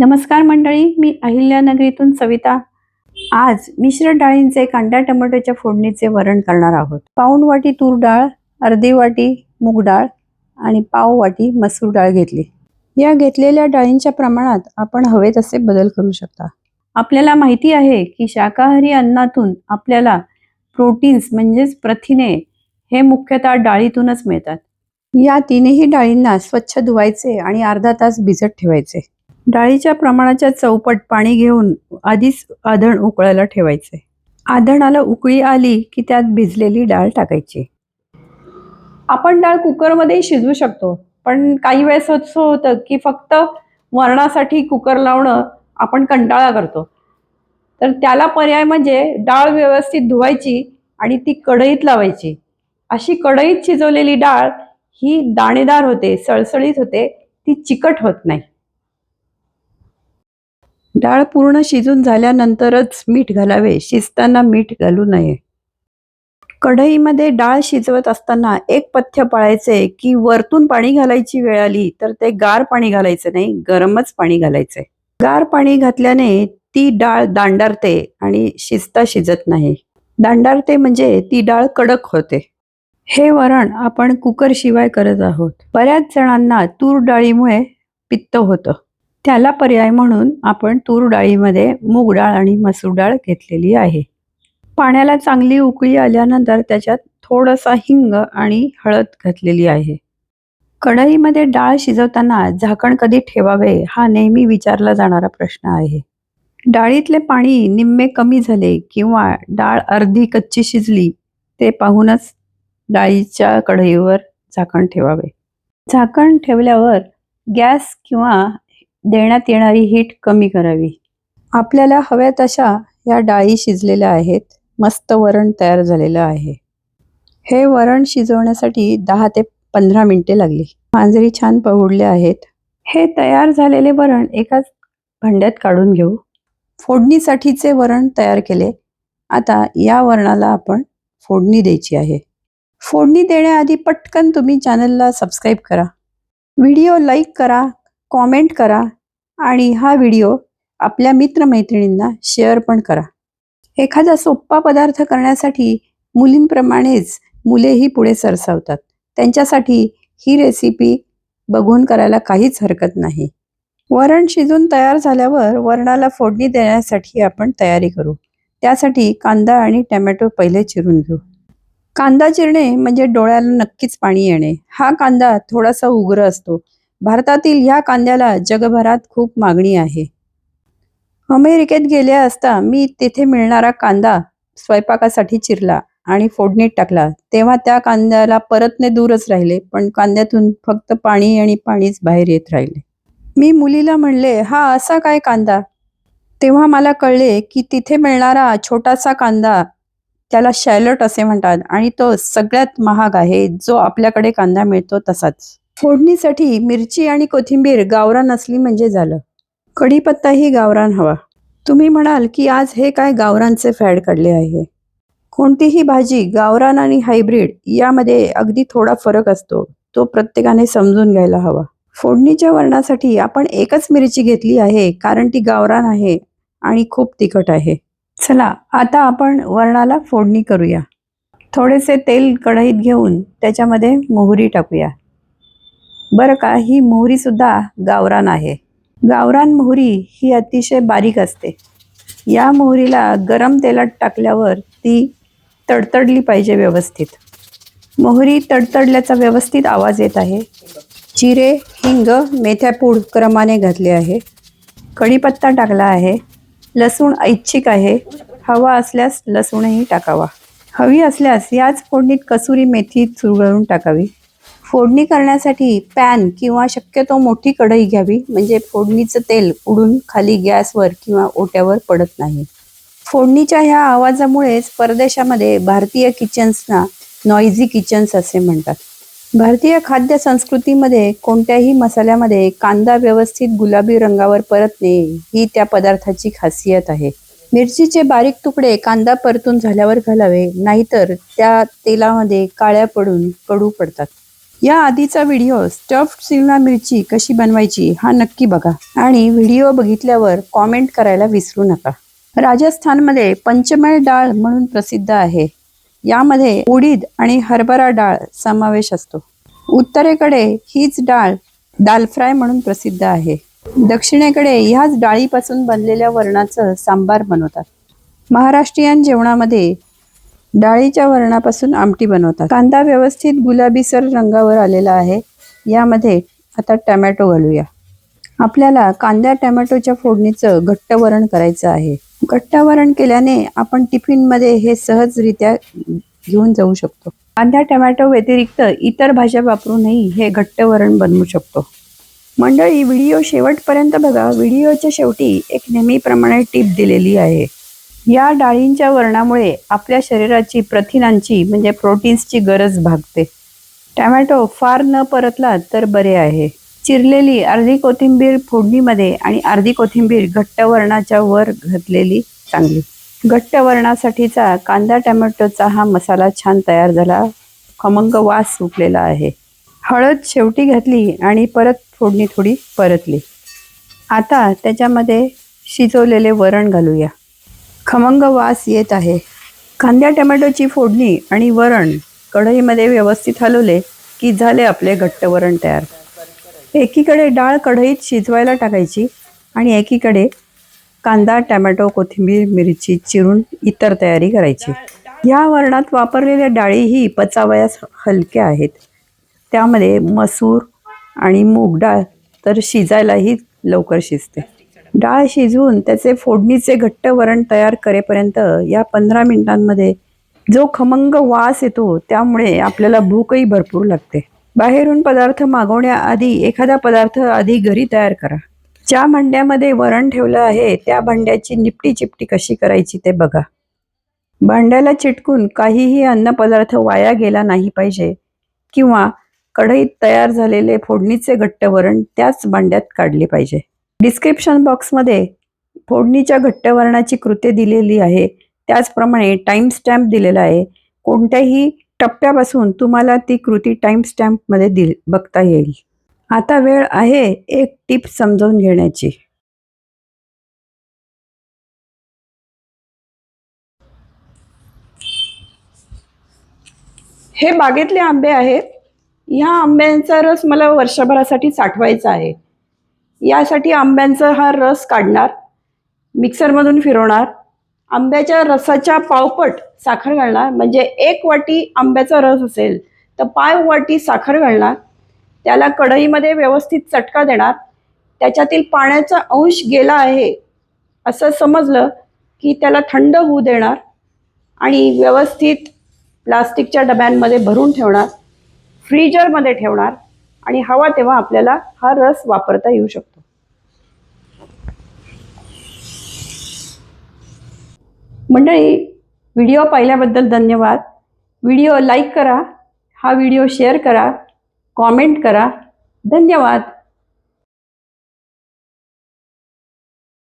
नमस्कार मंडळी मी अहिल्यानगरीतून सविता. आज मिश्र डाळींचे कांदा टमाट्याच्या फोडणीचे वरण करणार आहोत. पाऊण वाटी तूर डाळ अर्धी वाटी मूग डाळ आणि पाव वाटी मसूर डाळ घेतली. या घेतलेल्या डाळींच्या प्रमाणात आपण हवे तसे बदल करू शकता. आपल्याला माहिती आहे की शाकाहारी अन्नातून आपल्याला प्रोटीन्स म्हणजेच प्रथिने हे मुख्यतः डाळीतूनच मिळतात. या तीनही डाळींना स्वच्छ धुवायचे आणि अर्धा तास भिजत ठेवायचे. डाळीच्या प्रमाणाच्या चौपट पाणी घेऊन आधीच आधण उकळायला ठेवायचे. आधणाला उकळी आली की त्यात भिजलेली डाळ टाकायची. आपण डाळ कुकरमध्ये शिजवू शकतो पण काही वेळेस असं होतं की फक्त वरणासाठी कुकर लावणं आपण कंटाळा करतो. तर त्याला पर्याय म्हणजे डाळ व्यवस्थित धुवायची आणि ती कढईत लावायची. अशी कढईत शिजवलेली डाळ ही दाणेदार होते सळसळीत होते ती चिकट होत नाही. डाळ पूर्ण शिजून झाल्यानंतरच मीठ घालावे. शिजताना मीठ घालू नये. कढईमध्ये डाळ शिजवत असताना एक पथ्य पाळायचे की वरतून पाणी घालायची वेळ आली तर ते गार पाणी घालायचं नाही गरमच पाणी घालायचंय गार पाणी घातल्याने ती डाळ दांडारते आणि शिजता शिजत नाही. दांडारते म्हणजे ती डाळ कडक होते. हे वरण आपण कुकर शिवाय करत आहोत. बऱ्याच जणांना तूर डाळीमुळे पित्त होतं. त्याला पर्याय म्हणून आपण तूर डाळीमध्ये मूग डाळ आणि मसूर डाळ घेतलेली आहे. पाण्याला चांगली उकळी आल्यानंतर त्याच्यात थोडासा हिंग आणि हळद घातलेली आहे. कढईमध्ये डाळ शिजवताना झाकण कधी ठेवावे हा नेहमी विचारला जाणारा प्रश्न आहे. डाळीतले पाणी निम्मे कमी झाले किंवा डाळ अर्धी कच्ची शिजली ते पाहूनच डाळीच्या कढईवर झाकण ठेवावे. झाकण ठेवल्यावर गॅस किंवा देण्यात येणारी हीट कमी करावी. आपल्याला हव्या तशा या डाळी शिजलेल्या आहेत. मस्त वरण तयार झालेलं आहे. हे वरण शिजवण्यासाठी दहा ते पंधरा मिनिटे लागली. मांजरी छान पहुडले आहेत. हे तयार झालेले वरण एकाच भांड्यात काढून घेऊ. फोडणीसाठीचे वरण तयार केले. आता या वरणाला आपण फोडणी द्यायची आहे. फोडणी देण्याआधी पटकन तुम्ही चॅनलला सबस्क्राईब करा. व्हिडिओ लाईक करा. कॉमेंट करा आणि हा व्हिडिओ आपल्या मित्रमैत्रिणींना शेअर पण करा. एखादा सोप्पा पदार्थ करण्यासाठी मुलींप्रमाणेच मुलेही पुढे सरसावतात. त्यांच्यासाठी ही रेसिपी बघून करायला काहीच हरकत नाही. वरण शिजून तयार झाल्यावर वरणाला फोडणी देण्यासाठी आपण तयारी करू. त्यासाठी कांदा आणि टमॅटो पहिले चिरून घेऊ. कांदा चिरणे म्हणजे डोळ्याला नक्कीच पाणी येणे. हा कांदा थोडासा उग्र असतो. भारतातील ह्या कांद्याला जगभरात खूप मागणी आहे. अमेरिकेत गेले असता मी तिथे मिळणारा कांदा स्वयंपाकासाठी चिरला आणि फोडणीत टाकला. तेव्हा त्या कांद्याला परतने दूरच राहिले पण कांद्यातून फक्त पाणी आणि पाणीच बाहेर येत राहिले. मी मुलीला म्हणले हा असा काय कांदा? तेव्हा मला कळले की तिथे मिळणारा छोटासा कांदा त्याला शॅलट असे म्हणतात आणि तो सगळ्यात महाग आहे जो आपल्याकडे कांदा मिळतो तसाच. फोडणीसाठी मिरची आणि कोथिंबीर गावरान असली म्हणजे झालं. कढीपत्ताही गावरान हवा. तुम्ही म्हणाल की आज हे काय गावरानचे फॅड काढले आहे. कोणतीही भाजी गावरान आणि हायब्रीड यामध्ये अगदी थोडा फरक असतो. तो प्रत्येकाने समजून घ्यायला हवा. फोडणीच्या वरणासाठी आपण एकच मिरची घेतली आहे कारण ती गावरान आहे आणि खूप तिखट आहे. चला आता आपण वरणाला फोडणी करूया. थोडेसे तेल कढईत घेऊन त्याच्यामध्ये मोहरी टाकूया. बरं का ही मोहरीसुद्धा गावरान आहे. गावरान मोहरी ही अतिशय बारीक असते. या मोहरीला गरम तेलात टाकल्यावर ती तडतडली पाहिजे व्यवस्थित. मोहरी तडतडल्याचा व्यवस्थित आवाज येत आहे. जिरे हिंग मेथ्यापूड क्रमाने घातले आहे. कढीपत्ता टाकला आहे. लसूण ऐच्छिक आहे. हवा असल्यास लसूणही टाकावा. हवी असल्यास याच फोडणीत कसुरी मेथी चुरगळून टाकावी. फोडणी करण्यासाठी पॅन किंवा शक्यतो मोठी कढई घ्यावी. म्हणजे फोडणीचं तेल उडून खाली गॅसवर किंवा ओट्यावर पडत नाही. फोडणीच्या ह्या आवाजामुळेच परदेशामध्ये भारतीय किचन्सना नॉइझी किचन्स असे म्हणतात. भारतीय खाद्य संस्कृतीमध्ये कोणत्याही मसाल्यामध्ये कांदा व्यवस्थित गुलाबी रंगावर परतणे ही त्या पदार्थाची खासियत आहे. मिरचीचे बारीक तुकडे कांदा परतून झाल्यावर घालावे नाहीतर त्या तेलामध्ये काळ्या पडून कडू पडतात. या आधीचा व्हिडिओ स्टफ्ड शिमला मिरची कशी बनवायची हा नक्की बघा. आणि व्हिडिओ बघितल्यावर कॉमेंट करायला विसरू नका. राजस्थानमध्ये पंचमेळ डाळ म्हणून प्रसिद्ध आहे. यामध्ये उडीद आणि हरभरा डाळ समावेश असतो. उत्तरेकडे हीच डाळ दाल फ्राय म्हणून प्रसिद्ध आहे. दक्षिणेकडे ह्याच डाळीपासून बनलेल्या वरणाचं सांबार बनवतात. महाराष्ट्रीयन जेवणामध्ये डाळीच्या वरणापासून आमटी बनवतात. कांदा व्यवस्थित गुलाबीसर रंगावर आलेला आहे. यामध्ये आता टमॅटो घालूया. आपल्याला कांद्या टमॅटोच्या फोडणीचं घट्ट वरण करायचं आहे. घट्ट वरण केल्याने आपण टिफिनमध्ये हे सहजरित्या घेऊन जाऊ शकतो. कांदा टमॅटो व्यतिरिक्त इतर भाज्या वापरूनही हे घट्ट वरण बनवू शकतो. मंडळी व्हिडिओ शेवटपर्यंत बघा. व्हिडिओच्या शेवटी एक नेहमीप्रमाणे टीप दिलेली आहे. या डाळींच्या वर्णामुळे आपल्या शरीराची प्रथिनांची म्हणजे प्रोटीन्सची गरज भागते. टॅमॅटो फार न परतला तर बरे आहे. चिरलेली अर्धी कोथिंबीर फोडणीमध्ये आणि अर्धी कोथिंबीर घट्ट वर्णाच्या वर घातलेली चांगली. घट्ट वर्णासाठीचा कांदा टॅमॅटोचा हा मसाला छान तयार झाला. खमंग वास सुटलेला आहे. हळद शेवटी घातली आणि परत फोडणी थोडी परतली. आता त्याच्यामध्ये शिजवलेले वरण घालूया. खमंग वास येत आहे. कांद्या टमॅटोची फोडणी आणि वरण कढईमध्ये व्यवस्थित हलवले की झाले आपले घट्ट वरण तयार. एकीकडे डाळ कढईत शिजवायला टाकायची आणि एकीकडे कांदा टमॅटो कोथिंबीर मिरची चिरून इतर तयारी करायची. या वरणात वापरलेल्या डाळीही पचावयास हलक्या आहेत. त्यामध्ये मसूर आणि मूग डाळ तर शिजायलाही लवकर शिजते. डाळ शिजवून त्याचे फोडणीचे घट्ट वरण तयार करेपर्यंत या पंधरा मिनिटांमध्ये जो खमंग वास येतो त्यामुळे आपल्याला भूकही भरपूर लागते. बाहेरून पदार्थ मागवण्याआधी एखादा पदार्थ आधी घरी तयार करा. ज्या भांड्यामध्ये वरण ठेवलं आहे त्या भांड्याची निपटी चिपटी कशी करायची ते बघा. भांड्याला चिटकून काहीही अन्नपदार्थ वाया गेला नाही पाहिजे किंवा कढईत तयार झालेले फोडणीचे घट्ट वरण त्याच भांड्यात काढले पाहिजे. डिस्क्रिप्शन बॉक्समध्ये फोडणीच्या घट्ट वर्णाची कृती दिलेली आहे. त्याचप्रमाणे टाइम स्टॅम्प दिलेला आहे. कोणत्याही टप्प्यापासून तुम्हाला ती कृती टाइम स्टॅम्पमध्ये दिल बघता येईल. आता वेळ आहे एक टिप समजावून घेण्याची. हे बागेतले आंबे आहेत. ह्या आंब्यांचा रस मला वर्षभरासाठी साठवायचा आहे. यासाठी आंब्यांचा हा रस काढणार मिक्सरमधून फिरवणार आंब्याच्या रसाच्या पावपट साखर घालणार म्हणजे एक वाटी आंब्याचा रस असेल तर पाव वाटी साखर घालणार त्याला कढईमध्ये व्यवस्थित चटका देणार त्याच्यातील पाण्याचा अंश गेला आहे असं समजलं की त्याला थंड होऊ देणार आणि व्यवस्थित प्लास्टिकच्या डब्यांमध्ये भरून ठेवणार फ्रीजरमध्ये ठेवणार आणि हवा तेव्हा आपल्याला हा रस वापरता येऊ शकतो. मंडळी व्हिडिओ पाहिल्याबद्दल धन्यवाद. व्हिडिओ लाईक करा हा व्हिडिओ शेअर करा कॉमेंट करा. धन्यवाद.